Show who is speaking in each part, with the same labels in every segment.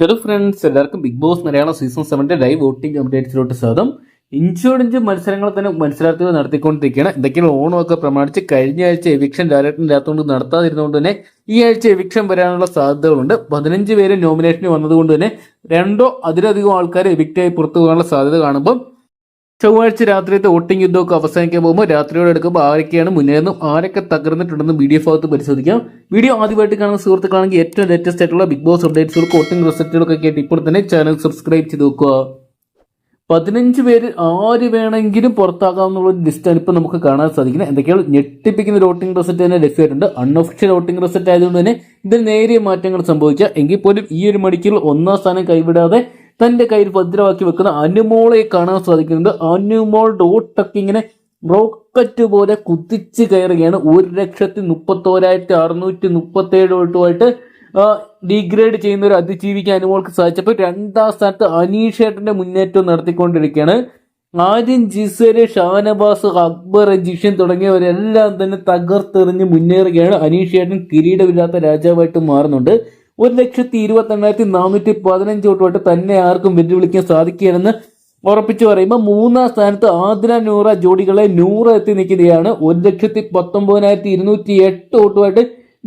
Speaker 1: Hello friends എല്ലാവർക്കും big boss Malayalam season സെവന്റെ live voting അപ്ഡേറ്റ്സിലോട്ട് സ്വാഗതം. ഇഞ്ചോടിഞ്ച് മത്സരങ്ങൾ തന്നെ മത്സരാർത്ഥികൾ നടത്തിക്കൊണ്ടിരിക്കുകയാണ്. എന്തൊക്കെയാണ് ഓണമൊക്കെ പ്രമാണിച്ച് കഴിഞ്ഞ ആഴ്ച എവിക്ഷൻ ഡയറക്ടറില്ലാത്തതുകൊണ്ട് നടത്താതിരുന്നതുകൊണ്ട് തന്നെ ഈ ആഴ്ച എവിക്ഷൻ വരാനുള്ള സാധ്യതകളുണ്ട്. പതിനഞ്ച് പേര് നോമിനേഷന് വന്നതുകൊണ്ട് തന്നെ രണ്ടോ അതിലധികം ആൾക്കാർ എവിക്റ്റായി പുറത്തു പോകാനുള്ള സാധ്യത കാണുമ്പോൾ ചൊവ്വാഴ്ച രാത്രിയത്തെ വോട്ടിംഗ് യുദ്ധമൊക്കെ അവസാനിക്കാൻ പോകുമ്പോൾ രാത്രിയോടെ എടുക്കുമ്പോൾ ആരൊക്കെയാണ് മുന്നേറുന്നതും ആരൊക്കെ തകർന്നിട്ടുണ്ടെന്ന് വീഡിയോ ഭാഗത്ത് പരിശോധിക്കാം. വീഡിയോ ആദ്യമായിട്ട് കാണുന്ന സുഹൃത്തുക്കളാണെങ്കിൽ ഏറ്റവും ലേറ്റസ്റ്റ് ആയിട്ടുള്ള ബിഗ് ബോസ് അപ്ഡേറ്റ്സുകൾക്ക് വോട്ടിംഗ് റിസൾട്ടുകളൊക്കെ കേട്ട് ഇപ്പോൾ തന്നെ ചാനൽ സബ്സ്ക്രൈബ് ചെയ്ത് നോക്കുക പതിനഞ്ച് പേര് ആര് വേണമെങ്കിലും പുറത്താകാമെന്നുള്ള ഒരു ലിസ്റ്റാണ് ഇപ്പം നമുക്ക് കാണാൻ സാധിക്കുന്നത്. എന്തൊക്കെയാണ്? ഞെട്ടിപ്പിക്കുന്ന ഒരു വോട്ടിംഗ് റിസൾട്ട് തന്നെ ലഭ്യമായിട്ടുണ്ട്. അൺഒഫീഷ്യൽ വോട്ടിംഗ് റിസൾട്ട് ആയതുകൊണ്ട് തന്നെ ഇതിൽ നേരിയ മാറ്റങ്ങൾ സംഭവിച്ച എങ്കിൽ പോലും ഈ ഒരു മണിക്കൂർ ഒന്നാം സ്ഥാനം കൈവിടാതെ തന്റെ കയ്യിൽ ഭദ്രമാക്കി വെക്കുന്ന അനുമോളെ കാണാൻ സാധിക്കുന്നുണ്ട് അനുമോളുടെ വോട്ടൊക്കെ ഇങ്ങനെ റോക്കറ്റ് പോലെ കുതിച്ച് കയറുകയാണ്. ഒരു ലക്ഷത്തി മുപ്പത്തോരായിരത്തി അറുന്നൂറ്റി മുപ്പത്തി ഏഴ് വോട്ടുമായിട്ട് ഡിഗ്രേഡ് ചെയ്യുന്ന ഒരു അതിജീവിക്കാൻ അനുമോൾക്ക് സാധിച്ചപ്പോൾ രണ്ടാം സ്ഥാനത്ത് അനീഷേട്ടന്റെ മുന്നേറ്റം നടത്തിക്കൊണ്ടിരിക്കുകയാണ്. ആദ്യം ജിസേൽ ഷാനബാസ് അക്ബർ ജിഷൻ തുടങ്ങിയവരെല്ലാം തന്നെ തകർത്തെറിഞ്ഞ് മുന്നേറുകയാണ്. അനീഷേട്ടൻ കിരീടമില്ലാത്ത രാജാവായിട്ട് മാറുന്നുണ്ട്. ഒരു ലക്ഷത്തി ഇരുപത്തി എണ്ണായിരത്തി നാനൂറ്റി പതിനഞ്ച് വോട്ടുമായിട്ട് തന്നെ ആർക്കും വെല്ലുവിളിക്കാൻ സാധിക്കുകയെന്ന് ഉറപ്പിച്ചു പറയുമ്പോൾ മൂന്നാം സ്ഥാനത്ത് ആദ്ര നൂറ ജോഡികളെ നൂറ് എത്തി നിൽക്കുകയാണ്. ഒരു ലക്ഷത്തി പത്തൊമ്പതിനായിരത്തി ഇരുന്നൂറ്റി എട്ട് വോട്ടുമായിട്ട്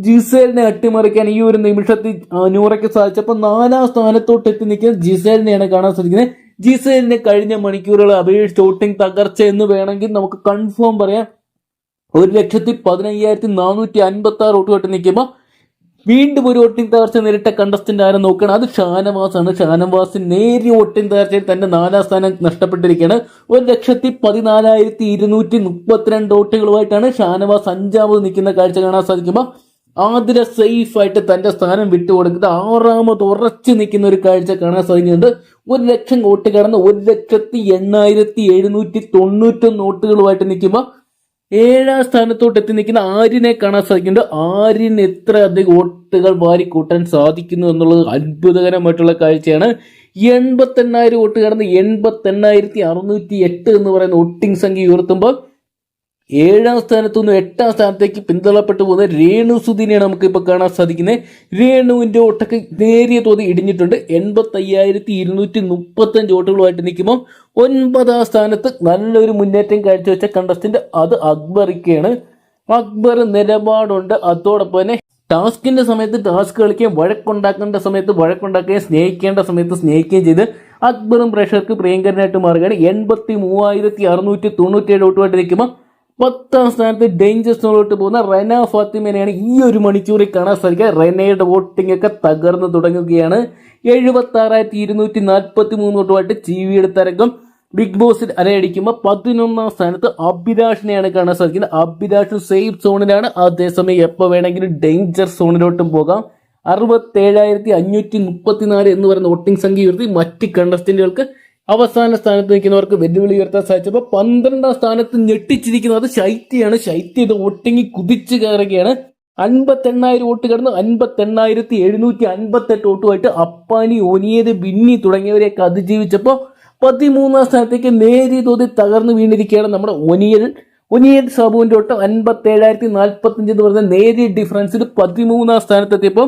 Speaker 1: ജിസേലിനെ അട്ടിമറിക്കാൻ ഈ ഒരു നിമിഷത്തിൽ നൂറയ്ക്ക് സാധിച്ചപ്പോൾ നാലാം സ്ഥാനത്തോട്ട് എത്തി നിൽക്കുന്ന ജിസേലിനെയാണ് കാണാൻ സാധിക്കുന്നത്. ജിസേലിനെ കഴിഞ്ഞ മണിക്കൂറുകൾ അപേക്ഷിച്ച് വോട്ടിംഗ് തകർച്ച എന്ന് വേണമെങ്കിൽ നമുക്ക് കൺഫേം പറയാം. ഒരു ലക്ഷത്തി പതിനയ്യായിരത്തി നാനൂറ്റി അൻപത്തി ആറ് വോട്ടുമായിട്ട് നിൽക്കുമ്പോൾ വീണ്ടും ഒരു വോട്ടിംഗ് തകർച്ച നേരിട്ട കണ്ടസ്റ്റന്റ് ആരെ നോക്കുകയാണ്. അത് ഷാനവാസാണ്. ഷാനവാസ് നേരിയ വോട്ടിംഗ് തകർച്ചയിൽ തന്നെ നാലാം സ്ഥാനം നഷ്ടപ്പെട്ടിരിക്കുകയാണ്. ഒരു ലക്ഷത്തി പതിനാലായിരത്തി ഇരുന്നൂറ്റി മുപ്പത്തിരണ്ട് വോട്ടുകളുമായിട്ടാണ് ഷാനവാസ് അഞ്ചാമത് നിൽക്കുന്ന കാഴ്ച കാണാൻ സാധിക്കുമ്പോൾ ആതിര സേഫ് ആയിട്ട് തന്റെ സ്ഥാനം വിട്ടുകൊടുക്കുന്നത് ആറാമത് ഉറച്ചു നിൽക്കുന്ന ഒരു കാഴ്ച കാണാൻ സാധിക്കുന്നുണ്ട്. ഒരു ലക്ഷം വോട്ട് കടന്ന് ഒരു ലക്ഷത്തി എണ്ണായിരത്തി എഴുന്നൂറ്റി തൊണ്ണൂറ്റൊന്ന് വോട്ടുകളുമായിട്ട് നിൽക്കുമ്പോൾ ഏഴാം സ്ഥാനത്തോട്ട് എത്തി നിൽക്കുന്ന ആര്യനെ കാണാൻ സാധിക്കുന്നുണ്ട്. ആര്യന് എത്ര അധികം വോട്ടുകൾ വാരിക്കൂട്ടാൻ സാധിക്കുന്നു എന്നുള്ളത് അത്ഭുതകരമായിട്ടുള്ള കാഴ്ചയാണ്. എൺപത്തെണ്ണായിരം വോട്ട് കടന്ന് എൺപത്തെണ്ണായിരത്തി അറുന്നൂറ്റി എട്ട് എന്ന് പറയുന്ന വോട്ടിംഗ് സംഖ്യ ഉയർത്തുമ്പോൾ ഏഴാം സ്ഥാനത്തു നിന്ന് എട്ടാം സ്ഥാനത്തേക്ക് പിന്തള്ളപ്പെട്ടു പോകുന്ന രേണു സുധീനെയാണ് നമുക്ക് ഇപ്പോൾ കാണാൻ സാധിക്കുന്നത്. രേണുവിന്റെ വോട്ടൊക്കെ നേരിയ തോതി ഇടിഞ്ഞിട്ടുണ്ട്. എൺപത്തി അയ്യായിരത്തി ഇരുന്നൂറ്റി മുപ്പത്തഞ്ച് വോട്ടുകളുമായിട്ട് നിൽക്കുമ്പോൾ ഒൻപതാം സ്ഥാനത്ത് നല്ലൊരു മുന്നേറ്റം കാഴ്ചവെച്ച കണ്ടസ്റ്റന്റ് അത് അക്ബറിക്കാണ്. അക്ബർ നിലപാടുണ്ട്. അതോടൊപ്പം തന്നെ ടാസ്കിന്റെ സമയത്ത് ടാസ്ക് കളിക്കുകയും വഴക്കുണ്ടാക്കേണ്ട സമയത്ത് വഴക്കുണ്ടാക്കുകയും സ്നേഹിക്കേണ്ട സമയത്ത് സ്നേഹിക്കുകയും ചെയ്ത് അക്ബറും പ്രേക്ഷകർക്ക് പ്രിയങ്കരനായിട്ട് മാറുകയാണ്. എൺപത്തി മൂവായിരത്തി അറുന്നൂറ്റി തൊണ്ണൂറ്റി ഏഴ് വോട്ടുമായിട്ട് നിൽക്കുമ്പോൾ പത്താം സ്ഥാനത്ത് ഡേഞ്ചർ സോണിലോട്ട് പോകുന്ന റെന ഫാത്തിമേനെയാണ് ഈ ഒരു മണിക്കൂറിൽ കാണാൻ സാധിക്കുക. റെനയുടെ വോട്ടിംഗ് ഒക്കെ തകർന്നു തുടങ്ങുകയാണ്. എഴുപത്തി ആറായിരത്തി ഇരുന്നൂറ്റി നാൽപ്പത്തി മൂന്ന് വോട്ടുമായിട്ട് ടി വിയുടെ തരംഗം ബിഗ് ബോസിൽ അലയടിക്കുമ്പോൾ പതിനൊന്നാം സ്ഥാനത്ത് അഭിലാഷിനെയാണ് കാണാൻ സാധിക്കുന്നത്. അഭിലാഷ് സേഫ് സോണിലാണ് അതേസമയം എപ്പോൾ വേണമെങ്കിലും ഡേഞ്ചർ സോണിലോട്ടും പോകാം. അറുപത്തേഴായിരത്തി അഞ്ഞൂറ്റി മുപ്പത്തിനാല് എന്ന് പറയുന്ന വോട്ടിംഗ് സംഖ്യ ഉയർത്തി മറ്റ് കണ്ടസ്റ്റന്റുകൾക്ക് അവസാന സ്ഥാനത്ത് നിൽക്കുന്നവർക്ക് വെല്ലുവിളി ഉയർത്താൻ സാധിച്ചപ്പോൾ പന്ത്രണ്ടാം സ്ഥാനത്ത് ഞെട്ടിച്ചിരിക്കുന്നത് ശൈത്യയാണ്. ശൈത്യ ഇത് ഒട്ടിങ്ങി കുതിച്ചു കയറുകയാണ്. അൻപത്തെണ്ണായിരം വോട്ട് കടന്ന്. അൻപത്തെണ്ണായിരത്തി എഴുന്നൂറ്റി അൻപത്തെട്ട് വോട്ടുമായിട്ട് അപ്പാനി ഒനിയത് ബിന്നി തുടങ്ങിയവരെയൊക്കെ അതിജീവിച്ചപ്പോൾ പതിമൂന്നാം സ്ഥാനത്തേക്ക് നേരിയ തോതിൽ തകർന്നു വീണിരിക്കുകയാണ് നമ്മുടെ ഒനിയൽ ഒനിയൽ സാബുവിന്റെ വോട്ട് അൻപത്തേഴായിരത്തി നാൽപ്പത്തഞ്ച് എന്ന് പറഞ്ഞ നേരിയ ഡിഫറൻസിൽ പതിമൂന്നാം സ്ഥാനത്തെത്തിയപ്പോൾ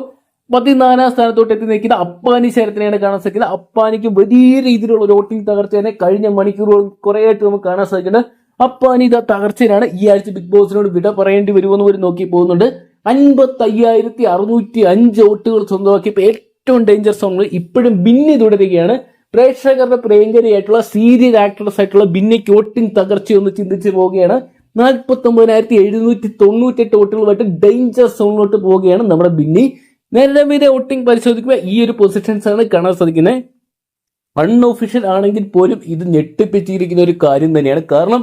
Speaker 1: പതിനാലാം സ്ഥാനത്തോട്ട് എത്തി നിൽക്കുന്ന അപ്പാനി ശരത്തിനെയാണ് കാണാൻ സാധിക്കുന്നത്. അപ്പാനിക്ക് വലിയ രീതിയിലുള്ള ഒരു വോട്ടിംഗ് തകർച്ച തന്നെ കഴിഞ്ഞ മണിക്കൂറുകൾ കുറേയായിട്ട് നമുക്ക് കാണാൻ സാധിക്കുന്നുണ്ട്. അപ്പാനി ഇതാ തകർച്ചയിലാണ്. ഈ ആഴ്ച ബിഗ് ബോസിനോട് വിട പറയേണ്ടി വരുമെന്ന് പോലും നോക്കി പോകുന്നുണ്ട്. അൻപത്തി അയ്യായിരത്തി അറുന്നൂറ്റി അഞ്ച് വോട്ടുകൾ സ്വന്തമാക്കിയപ്പോൾ ഏറ്റവും ഡേഞ്ചർ സോണിൽ ഇപ്പോഴും ബിന്നി തുടരുകയാണ്. പ്രേക്ഷകരുടെ പ്രിയങ്കരിയായിട്ടുള്ള സീരിയൽ ആക്ട്രസ് ആയിട്ടുള്ള ബിന്നിക്ക് വോട്ടിംഗ് തകർച്ചയൊന്ന് ചിന്തിച്ചു പോവുകയാണ്. നാൽപ്പത്തി ഒമ്പതിനായിരത്തി എഴുന്നൂറ്റി തൊണ്ണൂറ്റെട്ട് വോട്ടുകളുമായിട്ട് ഡേഞ്ചർ സോണിലോട്ട് പോവുകയാണ് നമ്മുടെ ബിന്നി. നിലവിലെ ഒട്ടിങ് പരിശോധിക്കുമ്പോൾ ഈ ഒരു പൊസിഷൻസ് ആണ് കാണാൻ സാധിക്കുന്നത് അൺഒഫീഷ്യൽ ആണെങ്കിൽ പോലും ഇത് ഞെട്ടിപ്പിച്ചിരിക്കുന്ന ഒരു കാര്യം തന്നെയാണ്. കാരണം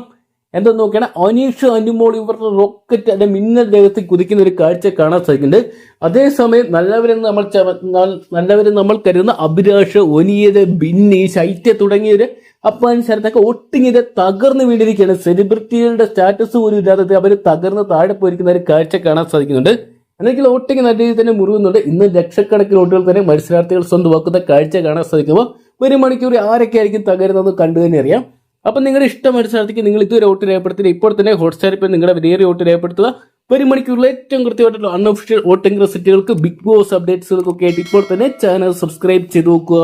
Speaker 1: എന്താ നോക്കിയാൽ അനീഷ് അനുമോൾ ഇവരുടെ റോക്കറ്റ് അല്ലെ മിന്നൽ ദേഹത്തിൽ കുതിക്കുന്ന ഒരു കാഴ്ച കാണാൻ സാധിക്കുന്നുണ്ട്. അതേസമയം നല്ലവരെന്ന് നമ്മൾ നല്ലവരെ നമ്മൾ കരുതുന്ന അഭിലാഷ് ഒനിയത് ബിന്നി ശൈത്യ തുടങ്ങിയവര് അപ്പാൻ ശരത്തൊക്കെ ഒട്ടിങ്ങി തകർന്നു വീണിരിക്കുകയാണ്. സെലിബ്രിറ്റികളുടെ സ്റ്റാറ്റസ് പോലും ഇല്ലാതെ അവർ തകർന്ന് താഴെ പോയിരിക്കുന്ന ഒരു കാഴ്ച കാണാൻ സാധിക്കുന്നുണ്ട്. എന്തെങ്കിലും വോട്ടിംഗ് നല്ല രീതിയിൽ തന്നെ മുറിവുന്നുണ്ട്. ഇന്ന് ലക്ഷക്കണക്കിന് വോട്ടുകൾ തന്നെ മത്സരാർത്ഥികൾ സ്വന്തമാക്കുന്ന കാഴ്ച കാണാൻ സാധിക്കുമ്പോൾ ഒരു മണിക്കൂർ ആരൊക്കെ ആയിരിക്കും തകരുന്നതെന്ന് കണ്ടു തന്നെ അറിയാം. അപ്പം നിങ്ങളുടെ ഇഷ്ട മത്സരാർത്ഥിക്ക് നിങ്ങൾ ഇതുവരെ വോട്ട് രേഖപ്പെടുത്തില്ല ഇപ്പോൾ തന്നെ ഹോട്ട്സ്റ്റാറിൽ പോയി നിങ്ങളുടെ വലിയ വോട്ട് രേഖപ്പെടുത്തുക. ഒരു മണിക്കൂറിൽ ഏറ്റവും കൃത്യമായിട്ടുള്ള അൺഒഫീഷ്യൽ വോട്ടിംഗ് റിസൾട്ടുകൾക്ക് ബിഗ് ബോസ് അപ്ഡേറ്റ്സുകൾക്കൊക്കെ ആയിട്ട് ഇപ്പോൾ തന്നെ ചാനൽ സബ്സ്ക്രൈബ് ചെയ്ത് നോക്കുക.